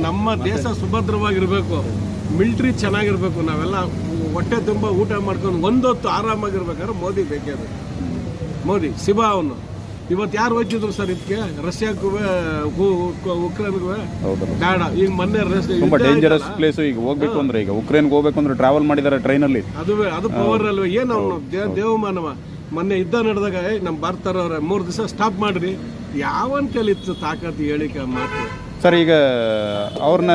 ನಮ್ಮ ದೇಶ ಸುಭದ್ರವಾಗಿರ್ಬೇಕು ಮಿಲ್ಟ್ರಿ ಚೆನ್ನಾಗಿರ್ಬೇಕು ನಾವೆಲ್ಲ ಹೊಟ್ಟೆ ತುಂಬ ಊಟ ಮಾಡ್ಕೊಂಡು ಒಂದೊತ್ತು ಆರಾಮಾಗಿರ್ಬೇಕಾದ್ರೆ ಮೋದಿ ಬೇಕೇ ಬೇಕು. ಮೋದಿ ಶಿವ ಅವನು. ಇವತ್ತು ಯಾರು ಹೋಗ್ತಿದ್ರು ಸರ್ ಇದಕ್ಕೆ ರಷ್ಯಾಕ್ಕೂ ಉಕ್ರೇನ್ಗೂ ಬೇಡ ಈಗ ಮೊನ್ನೆ ರಷ್ಯಾ ತುಂಬಾ ಡೇಂಜರಸ್ ಪ್ಲೇಸ್ ಈಗ ಹೋಗ್ಬೇಕು ಅಂದ್ರೆ ಈಗ ಉಕ್ರೇನ್ಗೆ ಹೋಗ್ಬೇಕು ಅಂದ್ರೆ ಟ್ರಾವೆಲ್ ಮಾಡಿದ್ದಾರೆ ಟ್ರೈನಲ್ಲಿ ಅದುವೇ ಅದು ಪವರ್ ಅಲ್ವೇ. ಏನು ಅವನು? ದೇವಮಾನವ ಮೊನ್ನೆ ಯುದ್ಧ ನಡೆದಾಗ ನಮ್ಮ ಭಾರತರವ್ರೆ ಮೂರು ದಿವಸ ಸ್ಟಾಪ್ ಮಾಡ್ರಿ. ಯಾವನ್ ಕಲಿತ್ತು ತಾಕತ್ತು ಹೇಳಿಕೆ ಮಾತು? ಸರ್ ಈಗ ಅವ್ರನ್ನ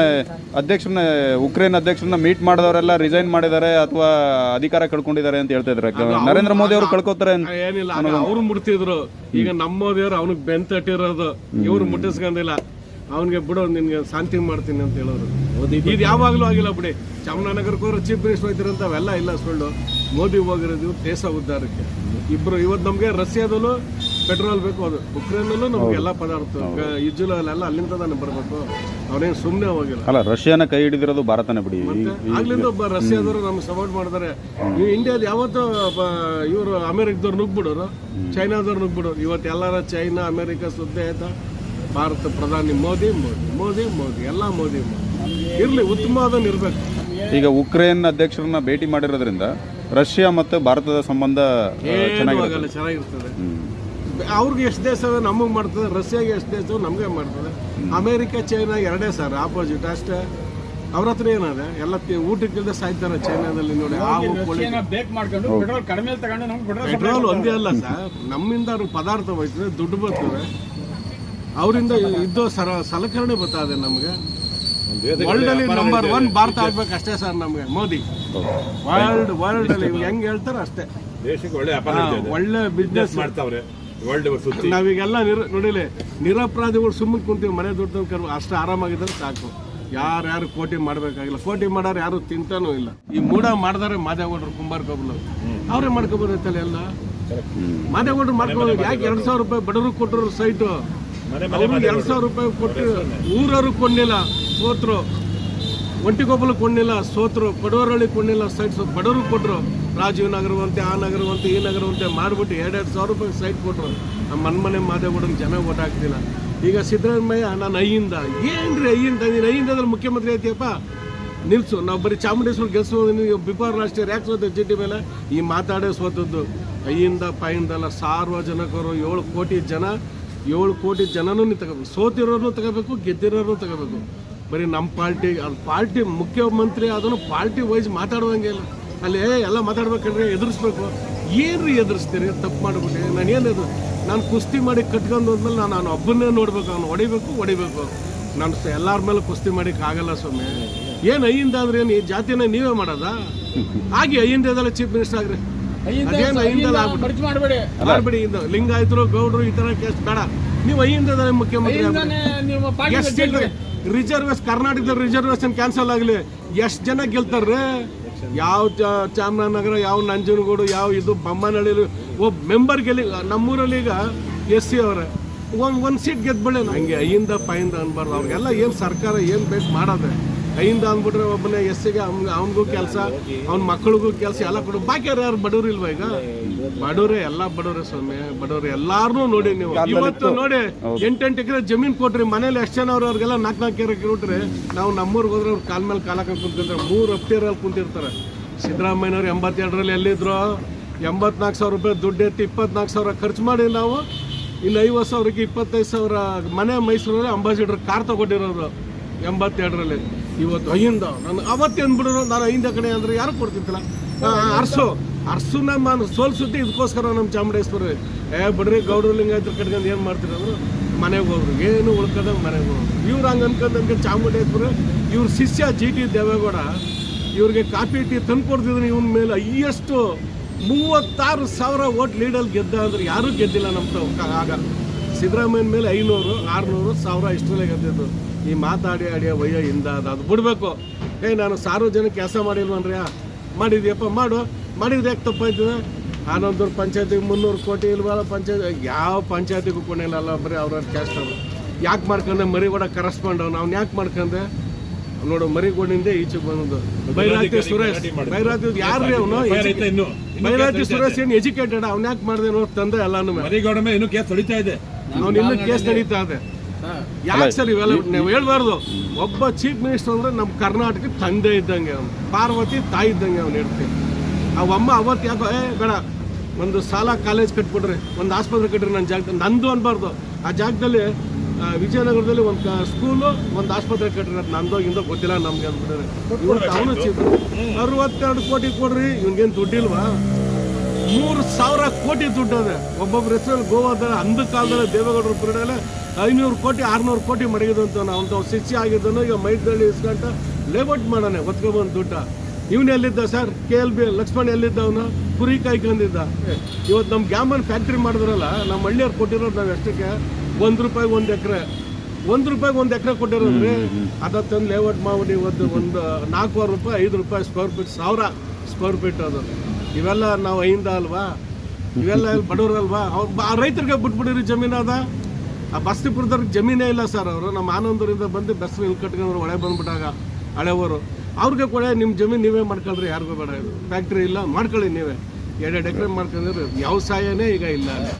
ಅಧ್ಯಕ್ಷರನ್ನ ಉಕ್ರೇನ್ ಅಧ್ಯಕ್ಷರನ್ನ ಮೀಟ್ ಮಾಡಿದವರೆಲ್ಲ ರಿಸೈನ್ ಮಾಡಿದ್ದಾರೆ ಅಥವಾ ಅಧಿಕಾರ ಕಳ್ಕೊಂಡಿದ್ದಾರೆ ಅಂತ ಹೇಳ್ತಾ ಇದ್ರೆ ನರೇಂದ್ರ ಮೋದಿ ಅವರು ಕಳ್ಕೊತಾರೆ ಏನಿಲ್ಲ ಅವ್ರು ಮುಟ್ತಿದ್ರು. ಈಗ ನಮ್ಮೋದಿಯವ್ರು ಅವನಿಗೆ ಬೆಂತಟ್ಟಿರೋದು ಇವ್ರು ಮುಟ್ಟಿಸ್ಕೊಂಡಿಲ್ಲ. ಅವನಿಗೆ ಬಿಡು ನಿನ್ಗೆ ಶಾಂತಿ ಮಾಡ್ತೀನಿ ಅಂತ ಹೇಳೋರು. ಇದು ಯಾವಾಗಲೂ ಆಗಿಲ್ಲ ಬಿಡಿ. ಚಾಮರಾಜನಗರಕ್ಕೆ ಹೋದ್ರೆ ಚೀಫ್ ಮಿನಿಸ್ಟರ್ ಹೋಗ್ತಿರಂತ ಅವೆಲ್ಲ ಇಲ್ಲ ಸುಳ್ಳು. ಮೋದಿ ಹೋಗಿರೋದು ದೇಶ ಉದ್ಧಾರಕ್ಕೆ. ಇಬ್ರು ಇವತ್ತು ನಮಗೆ ರಷ್ಯಾದಲ್ಲೂ ಪೆಟ್ರೋಲ್ ಬೇಕು ಅದು ಉಕ್ರೇನಲ್ಲೂ ನಮ್ಗೆ ಎಲ್ಲ ಪದಾರ್ಥ ಇಜ್ಜುಲ ಅಲ್ಲೆಲ್ಲ ಅಲ್ಲಿಂದ ತಾನೇ ಬರಬೇಕು. ಅವನೇನು ಸುಮ್ಮನೆ ಹೋಗಿಲ್ಲ. ಅಲ್ಲ ರಷ್ಯಾನ ಕೈ ಹಿಡಿದಿರೋದು ಭಾರತನೇ ಬಿಡಿ. ಆಗ್ಲಿಂದ ಒಬ್ಬ ರಷ್ಯಾದವರು ನಮ್ಗೆ ಸಪೋರ್ಟ್ ಮಾಡ್ತಾರೆ. ಈ ಇಂಡಿಯಾದ ಯಾವತ್ತೂ ಇವರು ಅಮೆರಿಕದವ್ರು ನುಗ್ಬಿಡೋರು ಚೈನಾದವ್ರು ನುಗ್ಬಿಡೋರು. ಇವತ್ತು ಎಲ್ಲರ ಚೈನಾ ಅಮೆರಿಕ ಸುದ್ದಿ ಆಯ್ತಾ? ಭಾರತ ಪ್ರಧಾನಿ ಮೋದಿ ಮೋದಿ ಮೋದಿ ಮೋದಿ ಎಲ್ಲ ಮೋದಿ ಮೋದಿ. ಇರಲಿ ಉತ್ತಮವಾದನ್ ಇರ್ಬೇಕು. ಈಗ ಉಕ್ರೇನ್ ಅಧ್ಯಕ್ಷರನ್ನ ಭೇಟಿ ಮಾಡಿರೋದ್ರಿಂದ ರಷ್ಯಾ ಮತ್ತು ಭಾರತದ ಸಂಬಂಧ ಚೆನ್ನಾಗಿರ್ತದೆ. ಅವ್ರಿಗೆ ಎಷ್ಟು ದೇಶ ನಮಗೆ ಮಾಡ್ತದೆ ರಷ್ಯಾಗೆ ಎಷ್ಟು ದೇಶ ನಮಗೆ ಮಾಡ್ತದೆ. ಅಮೇರಿಕ ಚೈನಾ ಎರಡೇ ಸರ್ ಆಪೋಸಿಟ್ ಅಷ್ಟೇ. ಅವ್ರ ಹತ್ರ ಏನದೆ? ಎಲ್ಲ ಊಟಕ್ಕಿಲ್ದೆ ಸಾಯ್ತಾರೆ ಚೈನಾದಲ್ಲಿ ನೋಡಿ ಪೆಟ್ರೋಲ್ ಒಂದೇ ಅಲ್ಲ ಸರ್ ನಮ್ಮಿಂದ ಅವ್ರಿಗೆ ಪದಾರ್ಥ ಹೋಯ್ತದೆ ದುಡ್ಡು ಬರ್ತದೆ. ಅವರಿಂದ ಇದ್ದು ಸರ ಸಲಕರಣೆ ಬರ್ತದೆ ನಮಗೆ. ವರ್ಲ್ಡ್ ಅಲ್ಲಿ ನಂಬರ್ ಒನ್ ಭಾರತ ಆಗ್ಬೇಕು ಅಷ್ಟೇ ಸರ್ ನಮಗೆ ಮೋದಿ. ವರ್ಲ್ಡ್ ವರ್ಲ್ಡ್ ಅಲ್ಲಿ ಇವ್ರು ಹೆಂಗ್ ಹೇಳ್ತಾರ ಅಷ್ಟೇ. ದೇಶಕ್ಕೆ ಒಳ್ಳೆ ಬಿಸ್ನೆಸ್ ಮಾಡ್ತಾವ್ರೆ. ನಾವೀಗೆಲ್ಲ ನಿರ ನೋಡಿಲಿ ನಿರಪರಾಧಿಗಳು ಸುಮ್ಮನೆ ಕುಂತೀವಿ ಮನೆ ದುಡ್ಡು ಕರ್ ಅಷ್ಟು ಆರಾಮಾಗಿದ್ರೆ ಸಾಕು. ಯಾರ್ಯಾರು ಕೋಟಿ ಮಾಡಬೇಕಾಗಿಲ್ಲ. ಕೋಟಿ ಮಾಡೋರು ಯಾರು ತಿಂತಾನೂ ಇಲ್ಲ. ಈ ಮೂಡ ಮಾಡಿದಾರೆ ಮಾದೇಗೌಡರು ಕುಂಬಾರ್ಕೊಬ್ಲು ಅವರೇ. ಮಾಡ್ಕೊಬೋದೈತಲ್ಲ ಎಲ್ಲ? ಮಾದೇಗೌಡರು ಮಾಡ್ಕೊಬೋದು. ಯಾಕೆ ಎರಡು ಸಾವಿರ ರೂಪಾಯಿ ಬಡವರು ಕೊಟ್ಟರು ಸೈಟು? ಅವ್ರಿಗೆ ಎರಡ್ ಸಾವಿರ ರೂಪಾಯಿ ಕೊಟ್ಟು ಊರವರು ಕೊಂಡಿಲ್ಲ ಸೋತ್ರು. ಒಂಟಿಗೊಬ್ಬಲು ಕೊಂಡಿಲ್ಲ ಸೋತ್ರು. ಬಡವರಳ್ಳಿ ಕೊಂಡಿಲ್ಲ ಸೈಟ್ ಸೋತ್ ಬಡವರು ಕೊಟ್ರು. ರಾಜೀವ್ ನಗರವಂತೆ, ಆ ನಗರವಂತೆ, ಈ ನಗರವಂತೆ ಮಾಡ್ಬಿಟ್ಟು ಎರಡೆರಡು ಸಾವಿರ ರೂಪಾಯಿ ಸೈಟ್ ಕೊಟ್ರು. ನಮ್ಮ ಮನ್ಮನೆ ಮಾದೇಗೌಡರಿಗೆ ಜನ ಓಟ್ ಹಾಕ್ತಿಲ್ಲ. ಈಗ ಸಿದ್ದರಾಮಯ್ಯ ನಾನು ಅಯ್ಯಿಂದ ಏನು ಏನ್ರಿ ಅಯ್ಯಿಂದ ನೀನು ಐಯಿಂದಾದ್ರೆ ಮುಖ್ಯಮಂತ್ರಿ ಐತಿಯಪ್ಪ ನಿಲ್ಸು, ನಾವು ಬರೀ ಚಾಮುಂಡೇಶ್ವರ ಗೆಲ್ಸೋದು ನೀವು ಬಿಫೋರ್ ಇಯರ್ ಯಾಕೆ ಸೋತ ಜಿಟಿ ಮೇಲೆ ಈ ಮಾತಾಡೇ ಸೋತದ್ದು. ಅಯ್ಯಿಂದ ಪಾಯಿಂದಲ್ಲ ಸಾರ್ವಜನಿಕರು ಏಳು ಕೋಟಿ ಜನ, ಏಳು ಕೋಟಿ ಜನನು ನೀವು ತಗೋಬೇಕು ಸೋತಿರೋರು ತಗೋಬೇಕು ಗೆದ್ದಿರೋರು ತಗೋಬೇಕು. ಬರೀ ನಮ್ಮ ಪಾರ್ಟಿ, ಅದು ಪಾರ್ಟಿ ಮುಖ್ಯಮಂತ್ರಿ ಅದನ್ನು ಪಾರ್ಟಿ ವೈಸ್ ಮಾತಾಡುವಂಗೆ ಇಲ್ಲ. ಅಲ್ಲಿ ಎಲ್ಲ ಮಾತಾಡ್ಬೇಕಂದ್ರೆ ಎದುರಿಸ್ಬೇಕು. ಏನು ಎದುರಿಸ್ತೀರಿ? ತಪ್ಪು ಮಾಡಿಬಿಟ್ಟೆ ನಾನು ಏನಿದು ನಾನು ಕುಸ್ತಿ ಮಾಡಿ ಕಟ್ಕೊಂಡು ಹೋದ್ಮೇಲೆ ನಾನು ನಾನು ಒಬ್ಬನ್ನೇ ನೋಡ್ಬೇಕು ಅವ್ನು ಹೊಡಿಬೇಕು ಹೊಡಿಬೇಕು. ನಾನು ಎಲ್ಲರ ಮೇಲೆ ಕುಸ್ತಿ ಮಾಡಿಕ್ ಆಗಲ್ಲ ಸ್ವಾಮಿ. ಏನು ಅಹಿಂದ ಆದ್ರೆ ಏನು ಈ ಜಾತಿನ ನೀವೇ ಮಾಡೋದಾ? ಹಾಗೆ ಐಯಿಂದದಲ್ಲ ಚೀಫ್ ಮಿನಿಸ್ಟರ್ ಆಗ್ರಿ. ಅದೇನು ಆಗ್ಬಿಟ್ಟು. ಮಾಡಬೇಡಿ. ಇಂದ ಲಿಂಗಾಯತರು ಗೌಡ್ರು ಈ ತರ ಕೇಸ್ ಬೇಡ. ನೀವು ಐಯಿಂದದಲ್ಲ ಮುಖ್ಯಮಂತ್ರಿ ರಿಸರ್ವೇಶನ್ ಕರ್ನಾಟಕದ ರಿಸರ್ವೇಶನ್ ಕ್ಯಾನ್ಸಲ್ ಆಗಲಿ. ಎಷ್ಟು ಜನ ಗೆಲ್ತಾರ್ರೆ? ಯಾವ ಚಾಮರಾಜನಗರ ಯಾವ ನಂಜನಗೂಡು ಯಾವ ಇದು ಬೊಮ್ಮನಹಳ್ಳಿ ಒಬ್ಬ ಮೆಂಬರ್ ಗೆಲ್ಲಿ ನಮ್ಮೂರಲ್ಲಿ ಈಗ ಎಸ್ ಸಿ ಅವರ. ಒಂದು ಒಂದು ಸೀಟ್ ಗೆದ್ಬಿಡೆ ಹಂಗೆ ಐಯಿಂದ ಪೈಯಿಂದ ಅನ್ಬಾರ್ದು. ಅವ್ರಿಗೆಲ್ಲ ಏನು ಸರ್ಕಾರ ಏನು ಬೇಕು ಮಾಡೋದೆ. ಐಯಿಂದ ಅಂದ್ಬಿಟ್ರೆ ಒಬ್ಬನೇ ಎಸ್ ಸಿಗೆ ಅವ್ನ ಅವನಿಗೂ ಕೆಲಸ ಅವ್ನ ಮಕ್ಕಳಿಗೂ ಕೆಲಸ ಎಲ್ಲ ಕೊಡು. ಬಾಕಿ ಯಾರು ಯಾರು ಬಡವ್ರು ಇಲ್ವಾ ಈಗ? ಬಡವ್ರೆ ಎಲ್ಲ ಬಡವ್ರೆ ಸ್ವಾಮಿ ಬಡವ್ರೆ ಎಲ್ಲಾರು ನೋಡಿ ನೀವು. ಇವತ್ತು ನೋಡಿ ಎಂಟೆಂಟು ಎಕರೆ ಜಮೀನ್ ಕೊಟ್ರಿ ಮನೇಲಿ ಎಷ್ಟು ಜನ ಅವ್ರು ಅವ್ರಿಗೆಲ್ಲ ನಾಲ್ಕು ನಾಲ್ಕು ಎಕರೆ ಕೊಟ್ರಿ ನಾವು ನಮ್ಮೂರ್ಗೆ ಹೋದ್ರೆ ಅವ್ರ ಕಾಲ್ ಮೇಲೆ ಕಾಲ ಕುಂತಿರ್ತಾರೆ. ಮೂರು ಅಲ್ಲಿ ಕುಂತಿರ್ತಾರೆ. ಸಿದ್ದರಾಮಯ್ಯನವ್ರು ಎಂಬತ್ತೆರಡರಲ್ಲಿ ಎಲ್ಲಿದ್ರು? ಎಂಬತ್ನಾಲ್ಕು ಸಾವಿರ ರೂಪಾಯಿ ದುಡ್ಡು ಎತ್ತಿ ಇಪ್ಪತ್ನಾಲ್ಕು ಸಾವಿರ ಖರ್ಚು ಮಾಡಿ ನಾವು. ಇಲ್ಲಿ ಐವತ್ತು ಸಾವಿರಕ್ಕೆ ಇಪ್ಪತ್ತೈದು ಸಾವಿರ ಮನೆ ಮೈಸೂರಲ್ಲಿ ಅಂಬಾಸಿಡರ್ ಕಾರ್ ತಗೊಂಡಿರೋರು ಎಂಬತ್ತೆರಡರಲ್ಲಿ. ಇವತ್ತು ಐಂದ ನಾನು ಅವತ್ತೇನು ಬಿಡೋರು ನಾನು ಐಂದ ಕಡೆ ಅಂದ್ರೆ ಯಾರು ಕೊಡ್ತಿದ್ದಿಲ್ಲ? ಅರ್ಸು. ಅರ್ಸುನ ಮಾನು ಸೋಲ್ಸುತ್ತೆ ಇದಕ್ಕೋಸ್ಕರ ನಮ್ಮ ಚಾಮುಂಡೇಶ್ವರಿ. ಏ, ಬಿಡ್ರಿ ಗೌಡರು ಲಿಂಗಾಯತ್ರ ಕಟ್ಕೊಂಡು ಏನು ಮಾಡ್ತೀರ ಅಂದ್ರೆ ಮನೆಗೆ ಹೋಗ್ರು ಏನು ಉಳ್ಕದಂಗೆ ಮನೆಗೆ ಹೋಗ್ರು ಇವ್ರು ಹಂಗೆ ಅನ್ಕೊಂಡಂಗೆ ಚಾಮುಂಡೇಶ್ವರಿ, ಇವ್ರ ಶಿಷ್ಯ ಜಿ ಟಿ ದೇವೇಗೌಡ, ಇವ್ರಿಗೆ ಕಾಪಿ ಟೀ ತಂದು ಕೊಡ್ತಿದ್ರು ಇವನ ಮೇಲೆ ಹೈಯೆಸ್ಟು ಮೂವತ್ತಾರು ಸಾವಿರ ಓಟ್ ಲೀಡಲ್ಲಿ ಗೆದ್ದ ಅಂದ್ರೆ ಯಾರೂ ಗೆದ್ದಿಲ್ಲ ನಮ್ಮ ತಾವು ಆಗ. ಸಿದ್ದರಾಮಯ್ಯನ ಮೇಲೆ ಐನೂರು, ಆರುನೂರು ಸಾವಿರ ಇಷ್ಟರಲ್ಲೇ ಗೆದ್ದಿದ್ದು. ಈ ಮಾತಾಡಿ ಆಡಿಯ ವಯ್ಯ ಹಿಂದ ಅದು ಅದು ಬಿಡಬೇಕು. ಏ, ನಾನು ಸಾರ್ವಜನಿಕ ಕೆಲಸ ಮಾಡಿಲ್ವನ್ರಿಯಾ? ಮಾಡಿದ್ಯಪ್ಪ, ಮಾಡು. ಮಾಡಿದ್ರೆ ಯಾಕೆ ತಪ್ಪಾಯ್ತದೆ? ಆನಂದೂರು ಪಂಚಾಯತಿಗೆ ಮುನ್ನೂರು ಕೋಟಿ ಇಲ್ವಲ್ಲ ಪಂಚಾಯತ್ ಯಾವ ಪಂಚಾಯತಿಗೂ ಕೊನೆಯಲ್ಲ ಬರೀ ಅವ್ರವ್ರ ಕ್ಯಾಸ್ಟ್ ಅವರು. ಯಾಕೆ ಮಾಡ್ಕೊಂಡೆ? ಮರಿಗೋಡ ಕರೆಸ್ಪಾಂಡ್ ಅವ್ನು. ಅವ್ನು ಯಾಕೆ ಮಾಡ್ಕೊಂಡೆ? ನೋಡು ಮರಿಗೋಡಿಂದ ಈಚೆಗೆ ಬಂದದ್ದು. ಬೈರಾತಿ ಸುರೇಶ್. ಬೈರಾತಿ ರೀ ಅವನು? ಬೈರಾತಿ ಸುರೇಶ್ ಏನು ಎಜುಕೇಟೆಡ್ ಅವ್ನ ಯಾಕೆ ಮಾಡಿದೆ ನೋಡಿ ತಂದೆ ಎಲ್ಲಾನು ಮರಿಗೌಡ ಮೇಲೆ ಇನ್ನೂ ಕೇಸ್ ನಡೀತಾ ಇದೆ. ಅವ್ನು ಇನ್ನೂ ಕೇಸ್ ನಡೀತಾ ಇದೆ. ಯಾಕೆ ಸರ್ ಇವೆಲ್ಲ ನೀವು ಹೇಳ್ಬಾರ್ದು. ಒಬ್ಬ ಚೀಫ್ ಮಿನಿಸ್ಟರ್ ಅಂದ್ರೆ ನಮ್ಮ ಕರ್ನಾಟಕ ತಂದೆ ಇದ್ದಂಗೆ ಅವನು. ಪಾರ್ವತಿ ತಾಯಿ ಇದ್ದಂಗೆ ಅವ್ನು ಹೇಳ್ತೀವಿ ಅವಮ್ಮ ಅವತ್ತು ಯಾಕೋ ಏ ಬೇಡ ಒಂದು ಸಾಲ ಕಾಲೇಜ್ ಕಟ್ಬಿಡ್ರಿ ಒಂದು ಆಸ್ಪತ್ರೆ ಕಟ್ಟಿರಿ ನನ್ನ ಜಾಗದಲ್ಲಿ ನಂದು ಅನ್ಬಾರ್ದು. ಆ ಜಾಗದಲ್ಲಿ ವಿಜಯನಗರದಲ್ಲಿ ಒಂದು ಸ್ಕೂಲು ಒಂದು ಆಸ್ಪತ್ರೆ ಕಟ್ಟಿರಿ ಅದು ನಂದೋ ಇಂದೋ ಗೊತ್ತಿಲ್ಲ ನಮ್ಗೆ ಅಂದ್ಬಿಟ್ರೆ. ಇವತ್ತು ಅವನು ಚಿತ್ರ ಅರವತ್ತೆರಡು ಕೋಟಿ ಕೊಡ್ರಿ ಇವ್ನಿಗೇನು ದುಡ್ಡಿಲ್ವಾ? ಮೂರು ಸಾವಿರ ಕೋಟಿ ದುಡ್ಡು ಅದೇ. ಒಬ್ಬೊಬ್ಬರ ಹೆಸರಲ್ಲಿ ಗೋವಾದ ಅಂದ ಕಾಲದಲ್ಲಿ ದೇವೇಗೌಡರ ಪೀರಿಯಡಲ್ಲಿ ಐನೂರು ಕೋಟಿ ಆರ್ನೂರು ಕೋಟಿ ಮಡಗಿದಂತ ಅಂತ ಶಿಕ್ಷೆ ಆಗಿದ್ದನು ಈಗ ಮೈದಳ್ಳಿ ಇಸ್ಕೊಂಡ ಲೇಔಟ್ ಮಾಡೋಣ ಒತ್ಕೊಬಂದು ದುಡ್ಡ. ಇವನು ಎಲ್ಲಿದ್ದ sir? K L B Lakshman ಎಲ್ಲಿದ್ದ ಅವನು? ಕುರಿ ಕಾಯ್ಕೊಂಡಿದ್ದ. ಇವತ್ತು ನಮ್ಮ ಗ್ಯಾಮನ್ ಫ್ಯಾಕ್ಟ್ರಿ ಮಾಡಿದ್ರಲ್ಲ ನಮ್ಮ ಹಳ್ಳಿಯವ್ರು ಕೊಟ್ಟಿರೋದು ನಾವು ಎಷ್ಟಕ್ಕೆ? ಒಂದು ರೂಪಾಯಿ ಒಂದು ಎಕರೆ. ಒಂದು ರೂಪಾಯಿಗೆ ಒಂದು ಎಕರೆ ಕೊಟ್ಟಿರೋದ್ರಿ? ಅದ ತಂದು ಲೇಔಟ್ ಮಾಡಿ ಇವತ್ತು ಒಂದು ನಾಲ್ಕೂವರೆ ರೂಪಾಯಿ ಐದು ರೂಪಾಯಿ ಸ್ಕ್ವೇರ್ ಫೀಟ್ ಸಾವಿರ ಸ್ಕ್ವೇರ್ ಫೀಟ್ ಅದು. ಇವೆಲ್ಲ ನಾವು ಐಂದ ಅಲ್ವಾ? ಇವೆಲ್ಲ ಇಲ್ಲಿ ಬಡವ್ರಲ್ವಾ ಅವ್ರು ಬ- ಆ ರೈತರಿಗೆ ಬಿಟ್ಬಿಡಿರಿ ಜಮೀನು ಅದ ಆ ಬಸ್ತಿಪುರದವ್ರಿಗೆ ಜಮೀನೇ ಇಲ್ಲ ಸರ್ ಅವರು. ನಮ್ಮ ಆನಂದೂರಿಂದ ಬಂದು ಬಸ್ ಇಲ್ಲಿ ಕಟ್ಕೊಂಡ್ರು ಒಳೆ ಬಂದ್ಬಿಟ್ಟಾಗ ಹಳೆವರು ಅವ್ರಿಗೆ ಕೂಡ ನಿಮ್ಮ ಜಮೀನು ನೀವೇ ಮಾಡ್ಕೊಳ್ರಿ, ಯಾರಿಗೂ ಬೇಡ. ಫ್ಯಾಕ್ಟ್ರಿ ಇಲ್ಲ, ಮಾಡ್ಕೊಳ್ಳಿ ನೀವೇ. ಎರಡೆರಡು ಎಕರೆ ಮಾಡ್ಕೊಂಡ್ರೆ ವ್ಯವಸಾಯನೇ ಈಗ ಇಲ್ಲ